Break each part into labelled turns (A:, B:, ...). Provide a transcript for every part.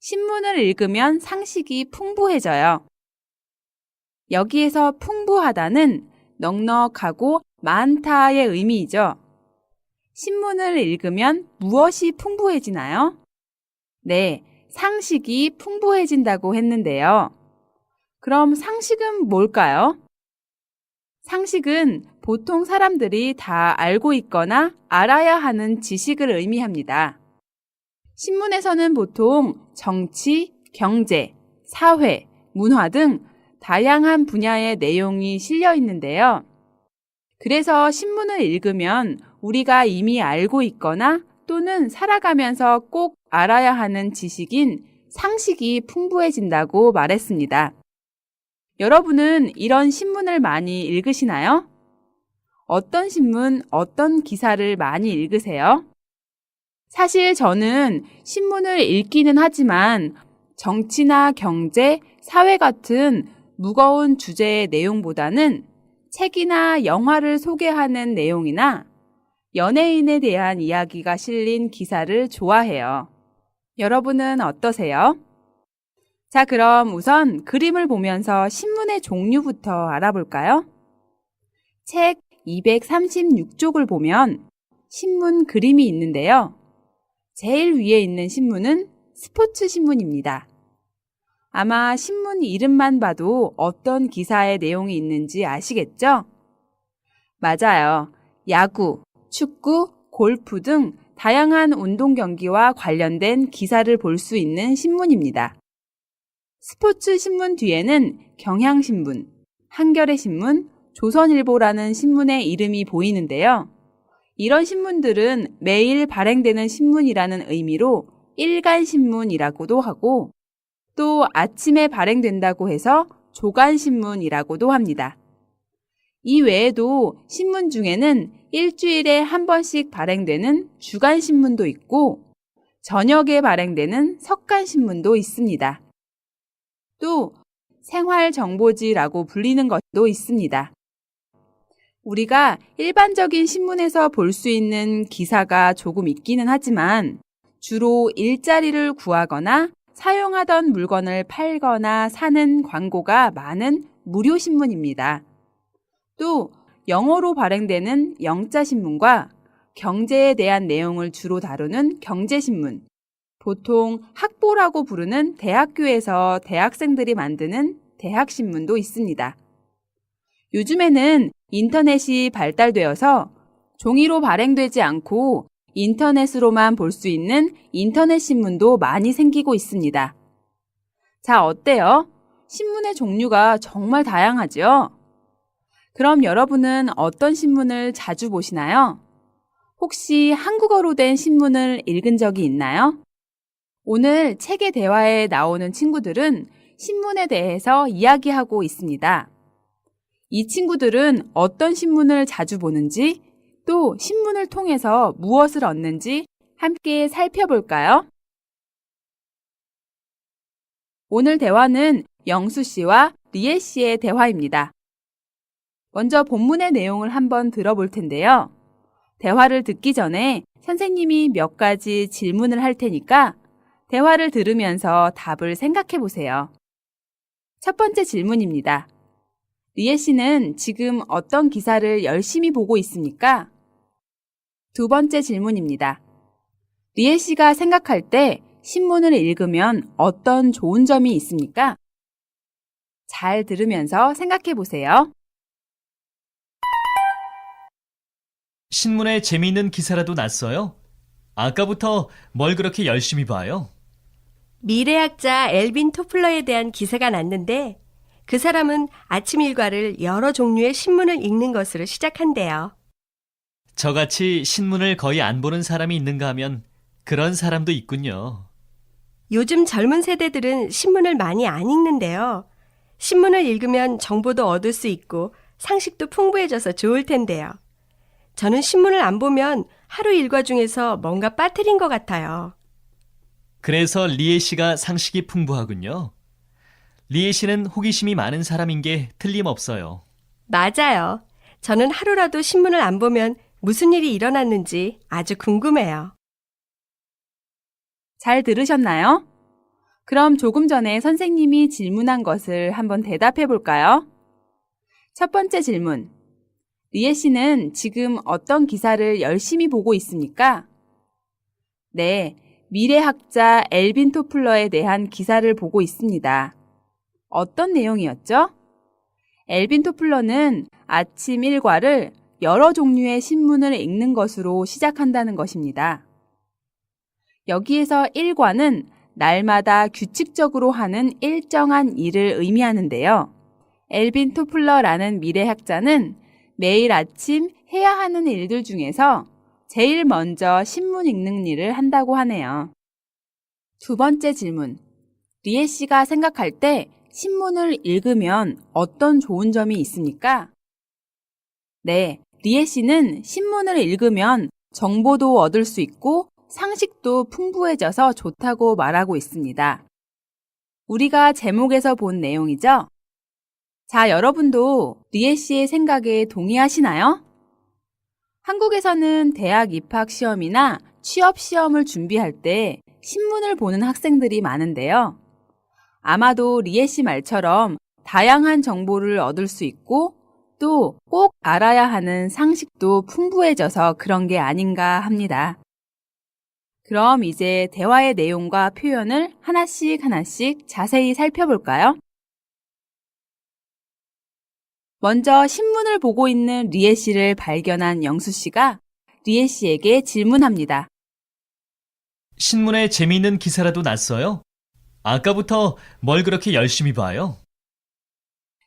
A: 신문을 읽으면 상식이 풍부해져요. 여기에서 풍부하다는 넉넉하고 많다의 의미이죠. 신문을 읽으면 무엇이 풍부해지나요? 네, 상식이 풍부해진다고 했는데요. 그럼 상식은 뭘까요? 상식은 보통 사람들이 다 알고 있거나 알아야 하는 지식을 의미합니다. 신문에서는 보통 정치, 경제, 사회, 문화 등 다양한 분야의 내용이 실려 있는데요. 그래서 신문을 읽으면 우리가 이미 알고 있거나 또는 살아가면서 꼭 알아야 하는 지식인 상식이 풍부해진다고 말했습니다. 여러분은 이런 신문을 많이 읽으시나요? 어떤 신문, 어떤 기사를 많이 읽으세요? 사실 저는 신문을 읽기는 하지만 정치나 경제, 사회 같은 무거운 주제의 내용보다는 책이나 영화를 소개하는 내용이나 연예인에 대한 이야기가 실린 기사를 좋아해요. 여러분은 어떠세요? 자, 그럼 우선 그림을 보면서 신문의 종류부터 알아볼까요? 책 236쪽을 보면 신문 그림이 있는데요. 제일 위에 있는 신문은 스포츠 신문입니다. 아마 신문 이름만 봐도 어떤 기사의 내용이 있는지 아시겠죠? 맞아요. 야구, 축구, 골프 등 다양한 운동 경기와 관련된 기사를 볼 수 있는 신문입니다. 스포츠 신문 뒤에는 경향신문, 한겨레신문, 조선일보라는 신문의 이름이 보이는데요. 이런 신문들은 매일 발행되는 신문이라는 의미로 일간신문이라고도 하고 또 아침에 발행된다고 해서 조간신문이라고도 합니다. 이 외에도 신문 중에는 일주일에 한 번씩 발행되는 주간신문도 있고 저녁에 발행되는 석간신문도 있습니다. 또 생활정보지라고 불리는 것도 있습니다. 우리가 일반적인 신문에서 볼 수 있는 기사가 조금 있기는 하지만 주로 일자리를 구하거나 사용하던 물건을 팔거나 사는 광고가 많은 무료 신문입니다. 또 영어로 발행되는 영자 신문과 경제에 대한 내용을 주로 다루는 경제신문, 보통 학보라고 부르는 대학교에서 대학생들이 만드는 대학신문도 있습니다. 요즘에는 인터넷이 발달되어서 종이로 발행되지 않고 인터넷으로만 볼 수 있는 인터넷 신문도 많이 생기고 있습니다. 자, 어때요? 신문의 종류가 정말 다양하죠? 그럼 여러분은 어떤 신문을 자주 보시나요? 혹시 한국어로 된 신문을 읽은 적이 있나요? 오늘 책의 대화에 나오는 친구들은 신문에 대해서 이야기하고 있습니다. 이 친구들은 어떤 신문을 자주 보는지 또 신문을 통해서 무엇을 얻는지 함께 살펴볼까요? 오늘 대화는 영수 씨와 리에 씨의 대화입니다. 먼저 본문의 내용을 한번 들어볼 텐데요. 대화를 듣기 전에 선생님이 몇 가지 질문을 할 테니까 대화를 들으면서 답을 생각해 보세요. 첫 번째 질문입니다. 리에 씨는 지금 어떤 기사를 열심히 보고 있습니까? 두 번째 질문입니다. 리에 씨가 생각할 때 신문을 읽으면 어떤 좋은 점이 있습니까? 잘 들으면서 생각해 보세요.
B: 신문에 재미있는 기사라도 났어요? 아까부터 뭘 그렇게 열심히 봐요?
C: 미래학자 엘빈 토플러에 대한 기사가 났는데 그 사람은 아침 일과를 여러 종류의 신문을 읽는 것으로 시작한대요.
B: 저같이 신문을 거의 안 보는 사람이 있는가 하면 그런 사람도 있군요.
C: 요즘 젊은 세대들은 신문을 많이 안 읽는데요. 신문을 읽으면 정보도 얻을 수 있고 상식도 풍부해져서 좋을 텐데요. 저는 신문을 안 보면 하루 일과 중에서 뭔가 빠뜨린 것 같아요.
B: 그래서 리에 씨가 상식이 풍부하군요. 리에 씨는 호기심이 많은 사람인 게 틀림없어요.
C: 맞아요. 저는 하루라도 신문을 안 보면 무슨 일이 일어났는지 아주 궁금해요.
A: 잘 들으셨나요? 그럼 조금 전에 선생님이 질문한 것을 한번 대답해 볼까요? 첫 번째 질문. 리에 씨는 지금 어떤 기사를 열심히 보고 있습니까? 네, 미래학자 엘빈 토플러에 대한 기사를 보고 있습니다. 어떤 내용이었죠? 엘빈 토플러는 아침 일과를 여러 종류의 신문을 읽는 것으로 시작한다는 것입니다. 여기에서 일과는 날마다 규칙적으로 하는 일정한 일을 의미하는데요. 엘빈 토플러라는 미래학자는 매일 아침 해야 하는 일들 중에서 제일 먼저 신문 읽는 일을 한다고 하네요. 두 번째 질문. 리에 씨가 생각할 때 신문을 읽으면 어떤 좋은 점이 있습니까? 네, 리에 씨는 신문을 읽으면 정보도 얻을 수 있고 상식도 풍부해져서 좋다고 말하고 있습니다. 우리가 제목에서 본 내용이죠? 자, 여러분도 리에 씨의 생각에 동의하시나요? 한국에서는 대학 입학 시험이나 취업 시험을 준비할 때 신문을 보는 학생들이 많은데요. 아마도 리에 씨 말처럼 다양한 정보를 얻을 수 있고 또 꼭 알아야 하는 상식도 풍부해져서 그런 게 아닌가 합니다. 그럼 이제 대화의 내용과 표현을 하나씩 하나씩 자세히 살펴볼까요? 먼저 신문을 보고 있는 리에 씨를 발견한 영수 씨가 리에 씨에게 질문합니다.
B: 신문에 재미있는 기사라도 났어요? 아까부터 뭘 그렇게 열심히 봐요?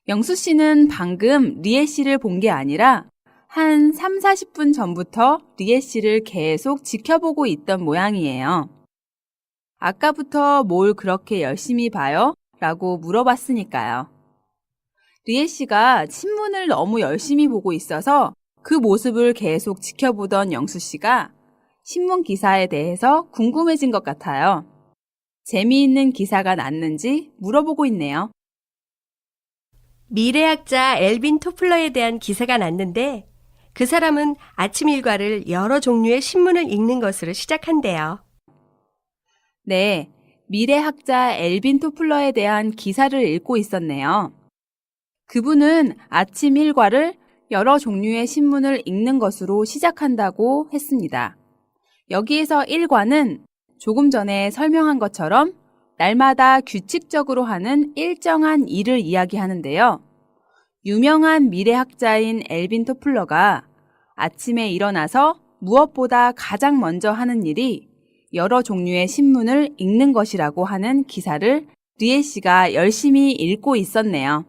A: 영수 씨는 방금 리에 씨를 본 게 아니라 한 3, 40분 전부터 리에 씨를 계속 지켜보고 있던 모양이에요. 아까부터 뭘 그렇게 열심히 봐요? 라고 물어봤으니까요. 리에 씨가 신문을 너무 열심히 보고 있어서 그 모습을 계속 지켜보던 영수 씨가 신문 기사에 대해서 궁금해진 것 같아요. 재미있는 기사가 났는지 물어보고 있네요.
C: 미래학자 엘빈 토플러에 대한 기사가 났는데 그 사람은 아침 일과를 여러 종류의 신문을 읽는 것으로 시작한대요.
A: 네, 미래학자 엘빈 토플러에 대한 기사를 읽고 있었네요. 그분은 아침 일과를 여러 종류의 신문을 읽는 것으로 시작한다고 했습니다. 여기에서 일과는 조금 전에 설명한 것처럼 날마다 규칙적으로 하는 일정한 일을 이야기하는데요. 유명한 미래학자인 엘빈 토플러가 아침에 일어나서 무엇보다 가장 먼저 하는 일이 여러 종류의 신문을 읽는 것이라고 하는 기사를 리에 씨가 열심히 읽고 있었네요.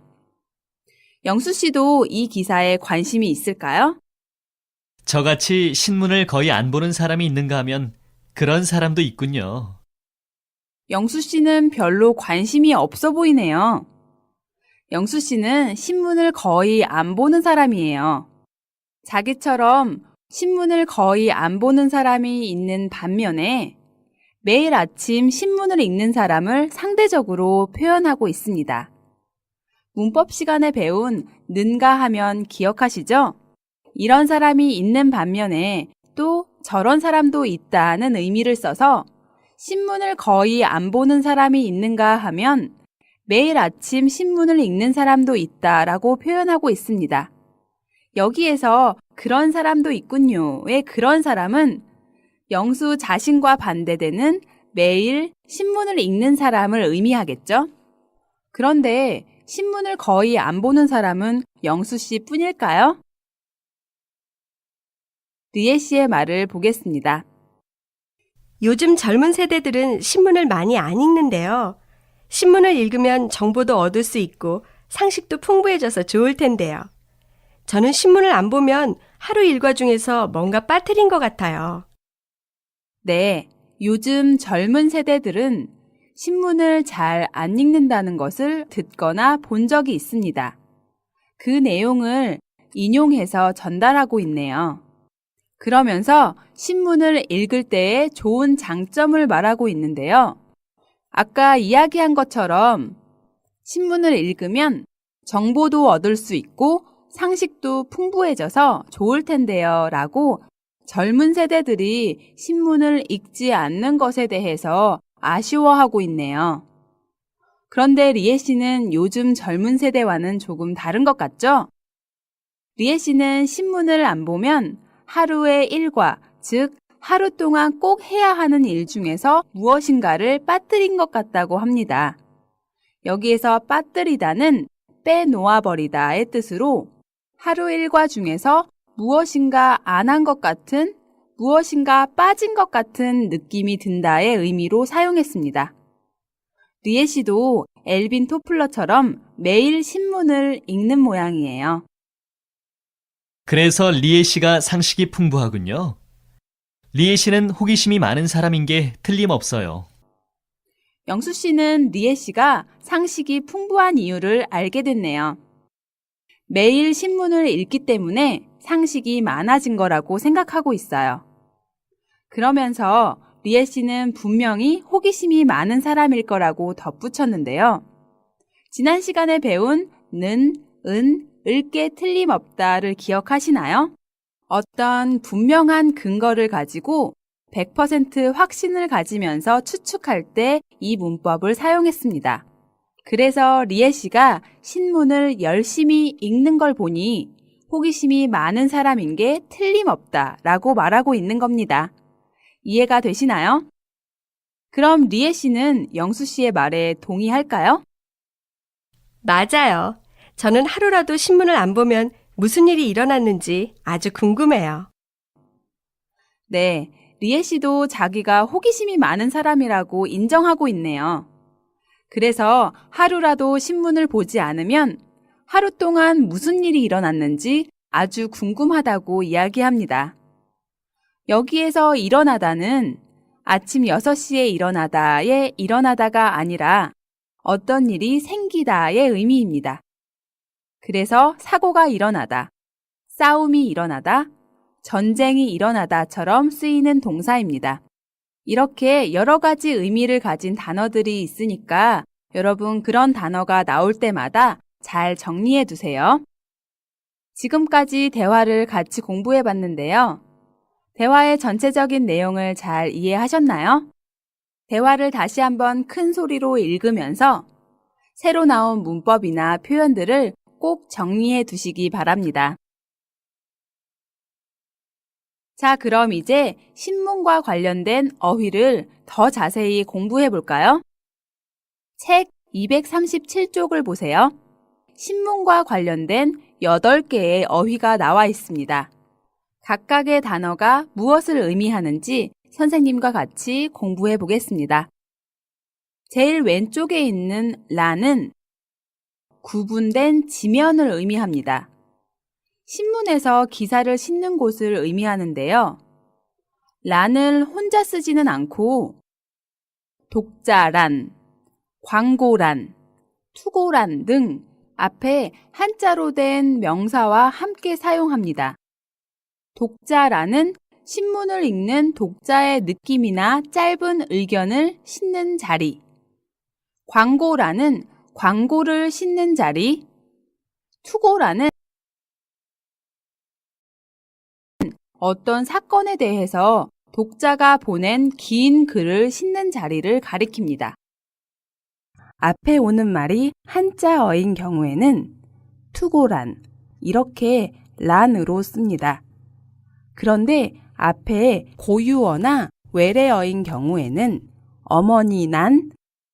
A: 영수 씨도 이 기사에 관심이 있을까요?
B: 저같이 신문을 거의 안 보는 사람이 있는가 하면 그런 사람도 있군요.
A: 영수 씨는 별로 관심이 없어 보이네요. 영수 씨는 신문을 거의 안 보는 사람이에요. 자기처럼 신문을 거의 안 보는 사람이 있는 반면에 매일 아침 신문을 읽는 사람을 상대적으로 표현하고 있습니다. 문법 시간에 배운 는가 하면 기억하시죠? 이런 사람이 있는 반면에 또 저런 사람도 있다는 의미를 써서 신문을 거의 안 보는 사람이 있는가 하면 매일 아침 신문을 읽는 사람도 있다라고 표현하고 있습니다. 여기에서 그런 사람도 있군요의 그런 사람은 영수 자신과 반대되는 매일 신문을 읽는 사람을 의미하겠죠? 그런데 신문을 거의 안 보는 사람은 영수 씨 뿐일까요? 리에 씨의 말을 보겠습니다.
C: 요즘 젊은 세대들은 신문을 많이 안 읽는데요. 신문을 읽으면 정보도 얻을 수 있고 상식도 풍부해져서 좋을 텐데요. 저는 신문을 안 보면 하루 일과 중에서 뭔가 빠뜨린 것 같아요.
A: 네, 요즘 젊은 세대들은 신문을 잘 안 읽는다는 것을 듣거나 본 적이 있습니다. 그 내용을 인용해서 전달하고 있네요. 그러면서 신문을 읽을 때의 좋은 장점을 말하고 있는데요. 아까 이야기한 것처럼 신문을 읽으면 정보도 얻을 수 있고 상식도 풍부해져서 좋을 텐데요. 라고 젊은 세대들이 신문을 읽지 않는 것에 대해서 아쉬워하고 있네요. 그런데 리에 씨는 요즘 젊은 세대와는 조금 다른 것 같죠? 리에 씨는 신문을 안 보면 하루의 일과, 즉, 하루 동안 꼭 해야 하는 일 중에서 무엇인가를 빠뜨린 것 같다고 합니다. 여기에서 빠뜨리다는 빼놓아버리다의 뜻으로 하루 일과 중에서 무엇인가 안 한 것 같은, 무엇인가 빠진 것 같은 느낌이 든다의 의미로 사용했습니다. 리에 씨도 엘빈 토플러처럼 매일 신문을 읽는 모양이에요.
B: 그래서 리에 씨가 상식이 풍부하군요. 리에 씨는 호기심이 많은 사람인 게 틀림없어요.
A: 영수 씨는 리에 씨가 상식이 풍부한 이유를 알게 됐네요. 매일 신문을 읽기 때문에 상식이 많아진 거라고 생각하고 있어요. 그러면서 리에 씨는 분명히 호기심이 많은 사람일 거라고 덧붙였는데요. 지난 시간에 배운 는, 은, 을게 틀림없다를 기억하시나요? 어떤 분명한 근거를 가지고 100% 확신을 가지면서 추측할 때 이 문법을 사용했습니다. 그래서 리에 씨가 신문을 열심히 읽는 걸 보니 호기심이 많은 사람인 게 틀림없다 라고 말하고 있는 겁니다. 이해가 되시나요? 그럼 리에 씨는 영수 씨의 말에 동의할까요?
C: 맞아요. 저는 하루라도 신문을 안 보면 무슨 일이 일어났는지 아주 궁금해요.
A: 네, 리에 씨도 자기가 호기심이 많은 사람이라고 인정하고 있네요. 그래서 하루라도 신문을 보지 않으면 하루 동안 무슨 일이 일어났는지 아주 궁금하다고 이야기합니다. 여기에서 일어나다는 아침 6시에 일어나다에 일어나다가 아니라 어떤 일이 생기다의 의미입니다. 그래서 사고가 일어나다, 싸움이 일어나다, 전쟁이 일어나다처럼 쓰이는 동사입니다. 이렇게 여러 가지 의미를 가진 단어들이 있으니까 여러분 그런 단어가 나올 때마다 잘 정리해 두세요. 지금까지 대화를 같이 공부해 봤는데요. 대화의 전체적인 내용을 잘 이해하셨나요? 대화를 다시 한번 큰 소리로 읽으면서 새로 나온 문법이나 표현들을 꼭 정리해 두시기 바랍니다. 자, 그럼 이제 신문과 관련된 어휘를 더 자세히 공부해 볼까요? 책 237쪽을 보세요. 신문과 관련된 8개의 어휘가 나와 있습니다. 각각의 단어가 무엇을 의미하는지 선생님과 같이 공부해 보겠습니다. 제일 왼쪽에 있는 라는 구분된 지면을 의미합니다. 신문에서 기사를 싣는 곳을 의미하는데요. 란을 혼자 쓰지는 않고 독자란, 광고란, 투고란 등 앞에 한자로 된 명사와 함께 사용합니다. 독자란은 신문을 읽는 독자의 느낌이나 짧은 의견을 싣는 자리. 광고란은 광고를 싣는 자리. 투고란은 어떤 사건에 대해서 독자가 보낸 긴 글을 싣는 자리를 가리킵니다. 앞에 오는 말이 한자어인 경우에는 투고란, 이렇게 란으로 씁니다. 그런데 앞에 고유어나 외래어인 경우에는 어머니 난,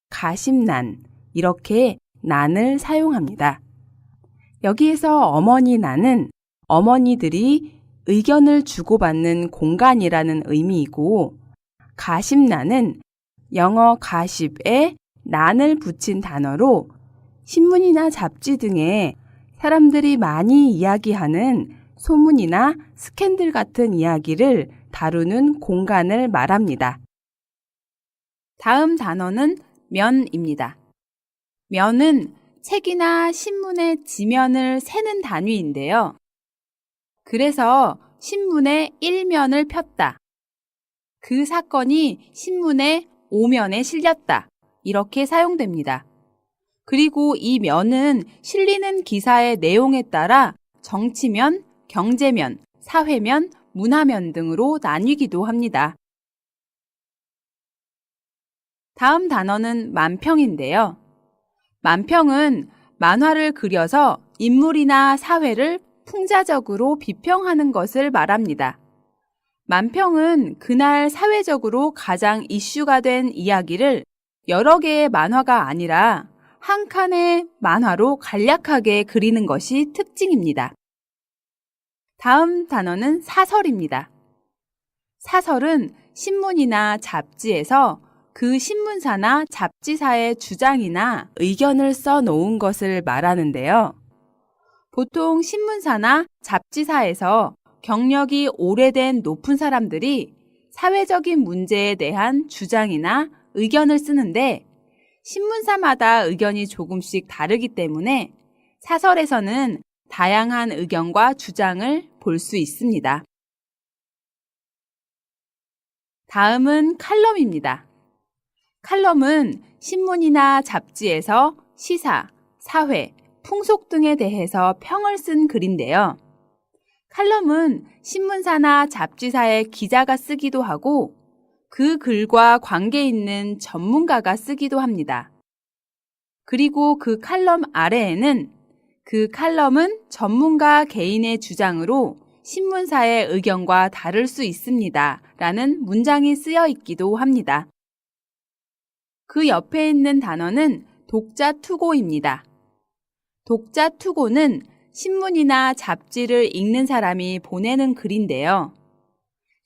A: 가심난, 이렇게 난을 사용합니다. 여기에서 어머니 난은 어머니들이 의견을 주고받는 공간이라는 의미이고, 가십난은 영어 가십에 난을 붙인 단어로 신문이나 잡지 등에 사람들이 많이 이야기하는 소문이나 스캔들 같은 이야기를 다루는 공간을 말합니다. 다음 단어는 면입니다. 면은 책이나 신문의 지면을 세는 단위인데요. 그래서 신문의 1면을 폈다. 그 사건이 신문의 5면에 실렸다. 이렇게 사용됩니다. 그리고 이 면은 실리는 기사의 내용에 따라 정치면, 경제면, 사회면, 문화면 등으로 나뉘기도 합니다. 다음 단어는 만평인데요. 만평은 만화를 그려서 인물이나 사회를 풍자적으로 비평하는 것을 말합니다. 만평은 그날 사회적으로 가장 이슈가 된 이야기를 여러 개의 만화가 아니라 한 칸의 만화로 간략하게 그리는 것이 특징입니다. 다음 단어는 사설입니다. 사설은 신문이나 잡지에서 그 신문사나 잡지사의 주장이나 의견을 써 놓은 것을 말하는데요. 보통 신문사나 잡지사에서 경력이 오래된 높은 사람들이 사회적인 문제에 대한 주장이나 의견을 쓰는데 신문사마다 의견이 조금씩 다르기 때문에 사설에서는 다양한 의견과 주장을 볼 수 있습니다. 다음은 칼럼입니다. 칼럼은 신문이나 잡지에서 시사, 사회, 풍속 등에 대해서 평을 쓴 글인데요. 칼럼은 신문사나 잡지사의 기자가 쓰기도 하고 그 글과 관계 있는 전문가가 쓰기도 합니다. 그리고 그 칼럼 아래에는 그 칼럼은 전문가 개인의 주장으로 신문사의 의견과 다를 수 있습니다. 라는 문장이 쓰여 있기도 합니다. 그 옆에 있는 단어는 독자 투고입니다. 독자 투고는 신문이나 잡지를 읽는 사람이 보내는 글인데요.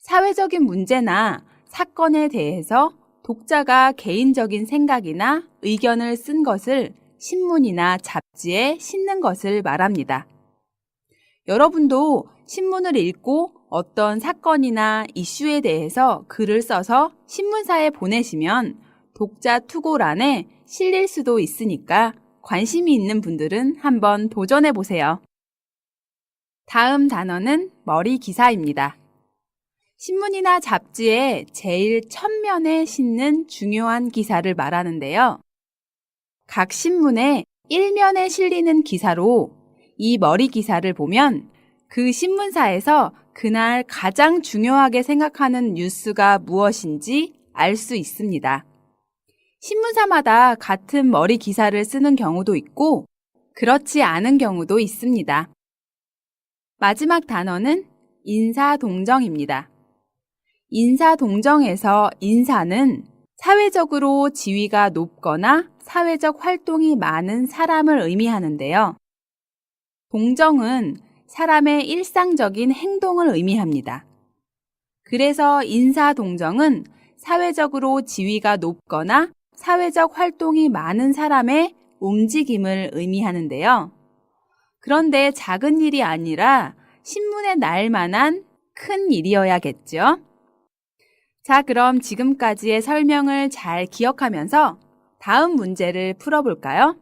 A: 사회적인 문제나 사건에 대해서 독자가 개인적인 생각이나 의견을 쓴 것을 신문이나 잡지에 싣는 것을 말합니다. 여러분도 신문을 읽고 어떤 사건이나 이슈에 대해서 글을 써서 신문사에 보내시면 독자 투고란에 실릴 수도 있으니까 관심이 있는 분들은 한번 도전해 보세요. 다음 단어는 머리 기사입니다. 신문이나 잡지에 제일 첫면에 싣는 중요한 기사를 말하는데요. 각 신문의 1면에 실리는 기사로 이 머리 기사를 보면 그 신문사에서 그날 가장 중요하게 생각하는 뉴스가 무엇인지 알 수 있습니다. 신문사마다 같은 머리 기사를 쓰는 경우도 있고 그렇지 않은 경우도 있습니다. 마지막 단어는 인사동정입니다. 인사동정에서 인사는 사회적으로 지위가 높거나 사회적 활동이 많은 사람을 의미하는데요. 동정은 사람의 일상적인 행동을 의미합니다. 그래서 인사동정은 사회적으로 지위가 높거나 사회적 활동이 많은 사람의 움직임을 의미하는데요. 그런데 작은 일이 아니라 신문에 날 만한 큰 일이어야겠죠? 자, 그럼 지금까지의 설명을 잘 기억하면서 다음 문제를 풀어볼까요?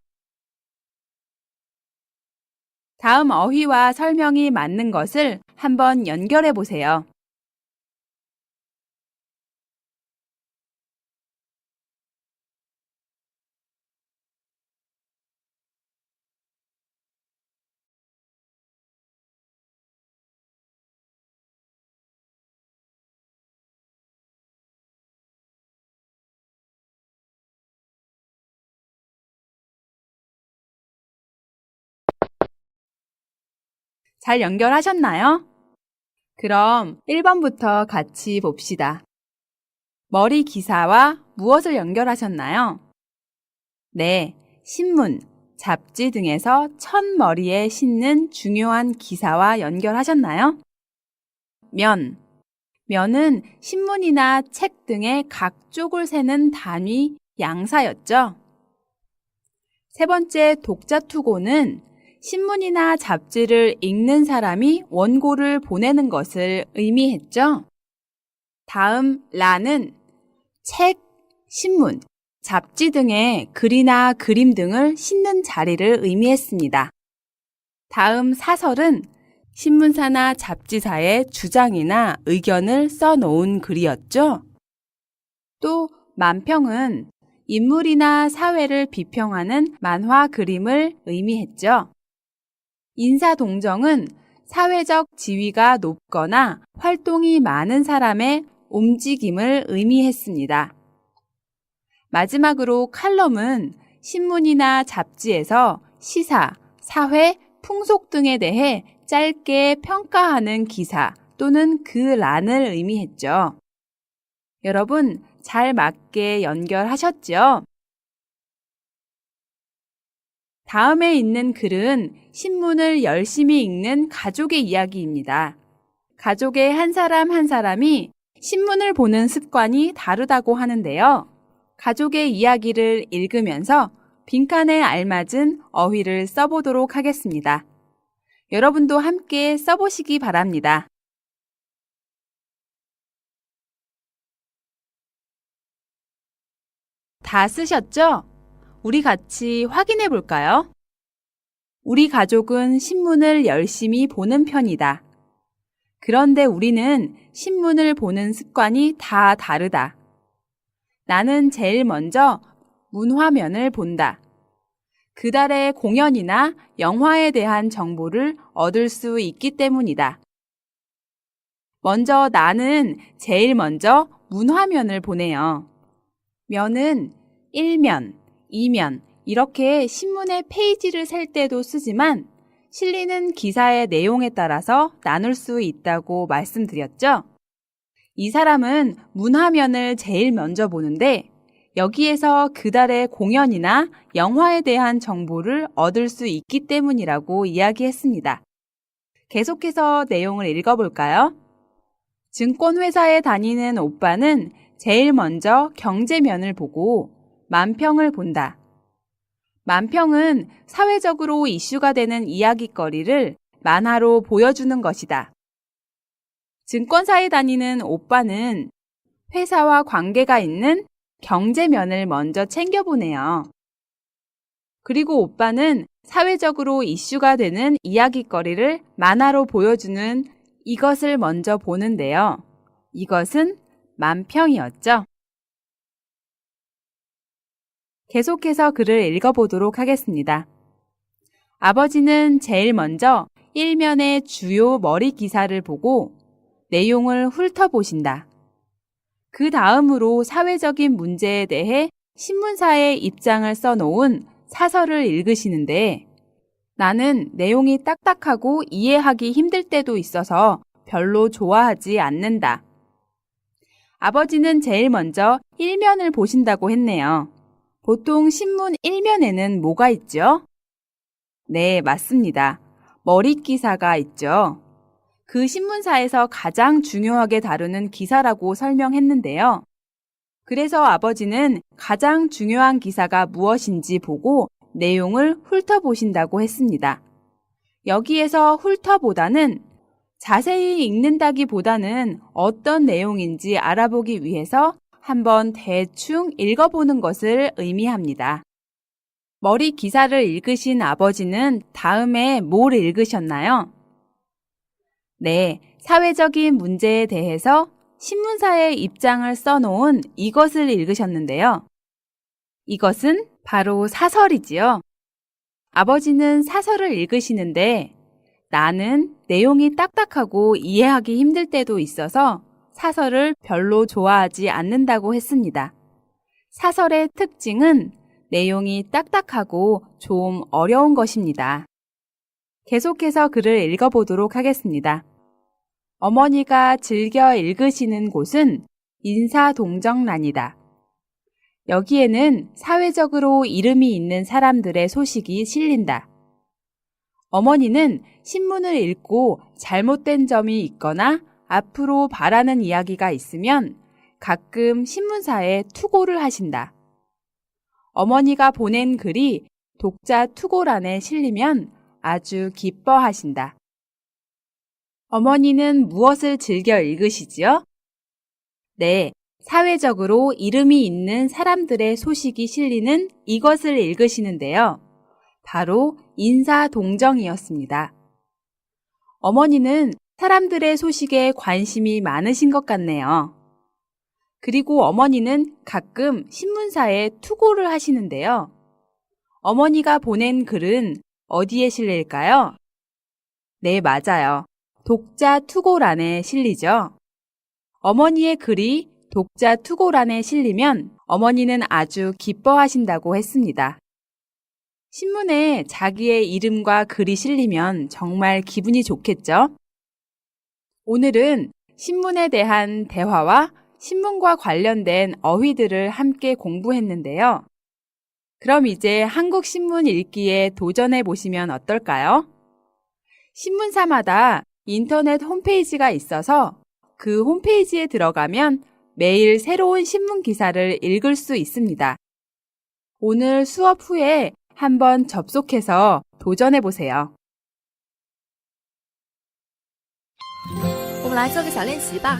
A: 다음 어휘와 설명이 맞는 것을 한번 연결해 보세요. 잘 연결하셨나요? 그럼 1번부터 같이 봅시다. 머리 기사와 무엇을 연결하셨나요? 네, 신문, 잡지 등에서 첫 머리에 싣는 중요한 기사와 연결하셨나요? 면. 면은 신문이나 책 등의 각 쪽을 세는 단위 양사였죠. 세 번째 독자 투고는 신문이나 잡지를 읽는 사람이 원고를 보내는 것을 의미했죠. 다음 라는 책, 신문, 잡지 등의 글이나 그림 등을 싣는 자리를 의미했습니다. 다음 사설은 신문사나 잡지사의 주장이나 의견을 써놓은 글이었죠. 또 만평은 인물이나 사회를 비평하는 만화 그림을 의미했죠. 인사동정은 사회적 지위가 높거나 활동이 많은 사람의 움직임을 의미했습니다. 마지막으로 칼럼은 신문이나 잡지에서 시사, 사회, 풍속 등에 대해 짧게 평가하는 기사 또는 글란을 의미했죠. 여러분, 잘 맞게 연결하셨죠? 다음에 있는 글은 신문을 열심히 읽는 가족의 이야기입니다. 가족의 한 사람 한 사람이 신문을 보는 습관이 다르다고 하는데요. 가족의 이야기를 읽으면서 빈칸에 알맞은 어휘를 써보도록 하겠습니다. 여러분도 함께 써보시기 바랍니다. 다 쓰셨죠? 우리 같이 확인해 볼까요? 우리 가족은 신문을 열심히 보는 편이다. 그런데 우리는 신문을 보는 습관이 다 다르다. 나는 제일 먼저 문화면을 본다. 그달의 공연이나 영화에 대한 정보를 얻을 수 있기 때문이다. 먼저 나는 제일 먼저 문화면을 보내요. 면은 1면, 2면, 이렇게 신문의 페이지를 셀 때도 쓰지만 실리는 기사의 내용에 따라서 나눌 수 있다고 말씀드렸죠? 이 사람은 문화면을 제일 먼저 보는데 여기에서 그달의 공연이나 영화에 대한 정보를 얻을 수 있기 때문이라고 이야기했습니다. 계속해서 내용을 읽어볼까요? 증권회사에 다니는 오빠는 제일 먼저 경제면을 보고 만평을 본다. 만평은 사회적으로 이슈가 되는 이야기거리를 만화로 보여주는 것이다. 증권사에 다니는 오빠는 회사와 관계가 있는 경제면을 먼저 챙겨보네요. 그리고 오빠는 사회적으로 이슈가 되는 이야기거리를 만화로 보여주는 이것을 먼저 보는데요. 이것은 만평이었죠. 계속해서 글을 읽어보도록 하겠습니다. 아버지는 제일 먼저 일면의 주요 머리 기사를 보고 내용을 훑어보신다. 그 다음으로 사회적인 문제에 대해 신문사의 입장을 써놓은 사설을 읽으시는데 나는 내용이 딱딱하고 이해하기 힘들 때도 있어서 별로 좋아하지 않는다. 아버지는 제일 먼저 일면을 보신다고 했네요. 보통 신문 일면에는 뭐가 있죠? 네, 맞습니다. 머리 기사가 있죠. 그 신문사에서 가장 중요하게 다루는 기사라고 설명했는데요. 그래서 아버지는 가장 중요한 기사가 무엇인지 보고 내용을 훑어보신다고 했습니다. 여기에서 훑어보다는 자세히 읽는다기 보다는 어떤 내용인지 알아보기 위해서 한번 대충 읽어보는 것을 의미합니다. 머리 기사를 읽으신 아버지는 다음에 뭘 읽으셨나요? 네, 사회적인 문제에 대해서 신문사의 입장을 써놓은 이것을 읽으셨는데요. 이것은 바로 사설이지요. 아버지는 사설을 읽으시는데 나는 내용이 딱딱하고 이해하기 힘들 때도 있어서 사설을 별로 좋아하지 않는다고 했습니다. 사설의 특징은 내용이 딱딱하고 좀 어려운 것입니다. 계속해서 글을 읽어보도록 하겠습니다. 어머니가 즐겨 읽으시는 곳은 인사동정란이다. 여기에는 사회적으로 이름이 있는 사람들의 소식이 실린다. 어머니는 신문을 읽고 잘못된 점이 있거나 앞으로 바라는 이야기가 있으면 가끔 신문사에 투고를 하신다. 어머니가 보낸 글이 독자 투고란에 실리면 아주 기뻐하신다. 어머니는 무엇을 즐겨 읽으시지요? 네, 사회적으로 이름이 있는 사람들의 소식이 실리는 이것을 읽으시는데요. 바로 인사동정이었습니다. 어머니는 사람들의 소식에 관심이 많으신 것 같네요. 그리고 어머니는 가끔 신문사에 투고를 하시는데요. 어머니가 보낸 글은 어디에 실릴까요? 네, 맞아요. 독자 투고란에 실리죠. 어머니의 글이 독자 투고란에 실리면 어머니는 아주 기뻐하신다고 했습니다. 신문에 자기의 이름과 글이 실리면 정말 기분이 좋겠죠? 오늘은 신문에 대한 대화와 신문과 관련된 어휘들을 함께 공부했는데요. 그럼 이제 한국 신문 읽기에 도전해 보시면 어떨까요? 신문사마다 인터넷 홈페이지가 있어서 그 홈페이지에 들어가면 매일 새로운 신문 기사를 읽을 수 있습니다. 오늘 수업 후에 한번 접속해서 도전해 보세요.
D: 来做个小练习吧。